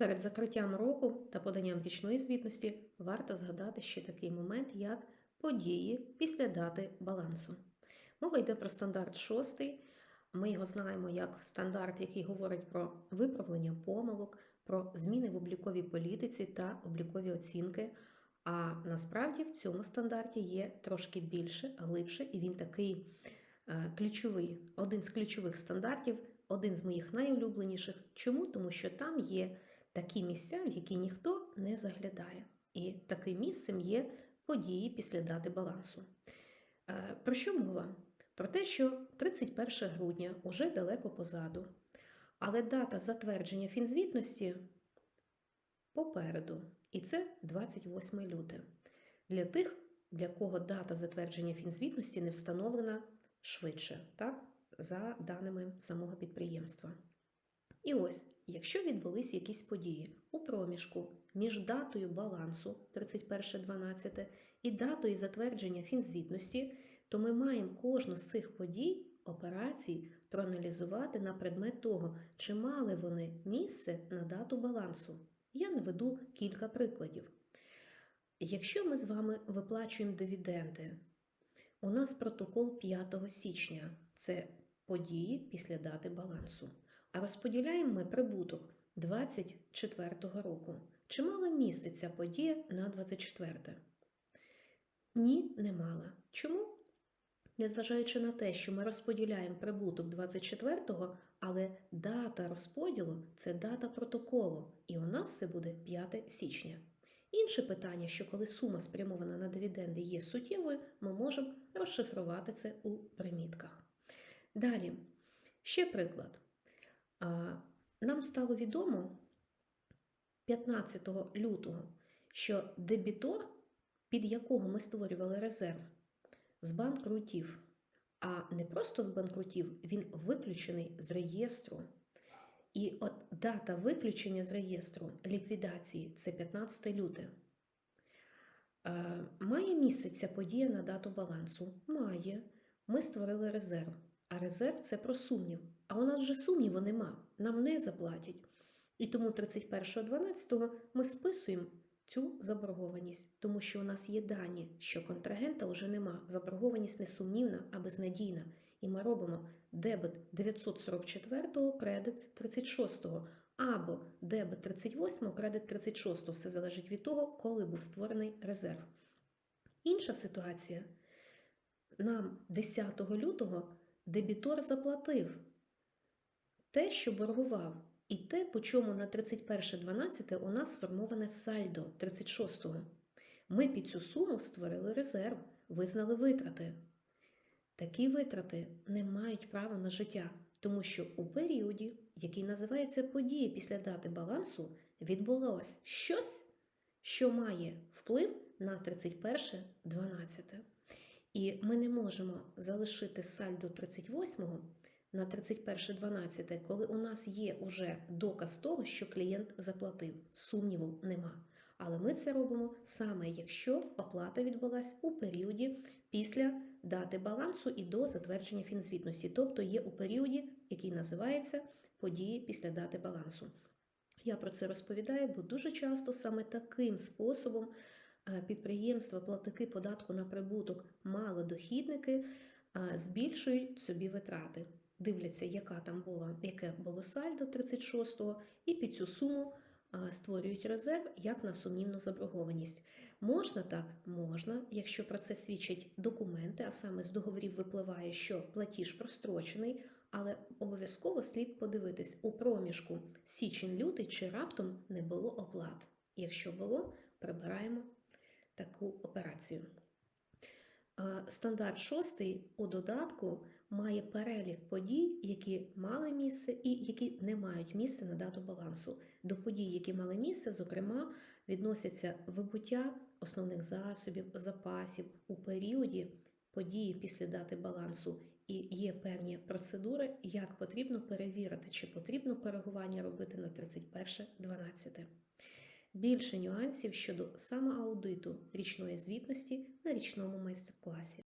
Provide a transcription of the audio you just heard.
Перед закриттям року та поданням річної звітності варто згадати ще такий момент, як події після дати балансу. Мова йде про стандарт 6. Ми його знаємо як стандарт, який говорить про виправлення помилок, про зміни в обліковій політиці та облікові оцінки. А насправді в цьому стандарті є трошки більше, глибше, і він такий е, ключовий, один з ключових стандартів, один з моїх найулюбленіших. Чому? Тому що там є такі місця, в які ніхто не заглядає. І таким місцем є події після дати балансу. Е, Про що мова? Про те, що 31 грудня уже далеко позаду, але дата затвердження фінзвітності попереду, і це 28 люте. Для тих, для кого дата затвердження фінзвітності не встановлена швидше, так, за даними самого підприємства. І ось, якщо відбулись якісь події у проміжку між датою балансу 31.12 і датою затвердження фінзвітності, то ми маємо кожну з цих подій, операцій проаналізувати на предмет того, чи мали вони місце на дату балансу. Я наведу кілька прикладів. Якщо ми з вами виплачуємо дивіденди, у нас протокол 5 січня це події після дати балансу. А розподіляємо ми прибуток 24-го року. Чи мала місце ця подія на 24? Ні, не мала. Чому? Незважаючи на те, що ми розподіляємо прибуток 24-го, але дата розподілу це дата протоколу, і у нас це буде 5 січня. Інше питання, що коли сума спрямована на дивіденди є суттєвою, ми можемо розшифрувати це у примітках. Далі, ще приклад. Нам стало відомо 15 лютого, що дебітор, під якого ми створювали резерв, збанкрутів. А не просто збанкрутів, він виключений з реєстру. І от дата виключення з реєстру ліквідації це 15 люте. Має місце ця подія на дату балансу? Має. Ми створили резерв. А резерв це про сумнів. А у нас вже сумніву нема, нам не заплатять. І тому 31.12 ми списуємо цю заборгованість, тому що у нас є дані, що контрагента вже нема. Заборгованість не сумнівна, а безнадійна. І ми робимо дебет 944, кредит 36, або дебет 38, кредит 36. Все залежить від того, коли був створений резерв. Інша ситуація. Нам 10 лютого дебітор заплатив те, що боргував, і те, по чому на 31.12 у нас сформоване сальдо 36-го. Ми під цю суму створили резерв, визнали витрати. Такі витрати не мають права на життя, тому що у періоді, який називається події після дати балансу, відбулось щось, що має вплив на 31.12. І ми не можемо залишити сальдо 38-го на 31.12, коли у нас є уже доказ того, що клієнт заплатив. Сумніву нема. Але ми це робимо саме якщо оплата відбулась у періоді після дати балансу і до затвердження фінзвітності, тобто є у періоді, який називається події після дати балансу. Я про це розповідаю, бо дуже часто саме таким способом підприємства, платники податку на прибуток, малодохідники е, збільшують собі витрати. Дивляться, яка там була, яке було сальдо 36-го, і під цю суму е, створюють резерв як на сумнівну заборгованість. Можна так? Можна, якщо про це свідчать документи, а саме з договорів випливає, що платіж прострочений, але обов'язково слід подивитись у проміжку січень-лютий чи раптом не було оплат. Якщо було, прибираємо таку операцію. Е, Стандарт 6 у додатку має перелік подій, які мали місце і які не мають місця на дату балансу. До подій, які мали місце, зокрема, відносяться вибуття основних засобів, запасів у періоді події після дати балансу. І є певні процедури, як потрібно перевірити, чи потрібно коригування робити на 31.12. Більше нюансів щодо самоаудиту річної звітності на річному майстер-класі.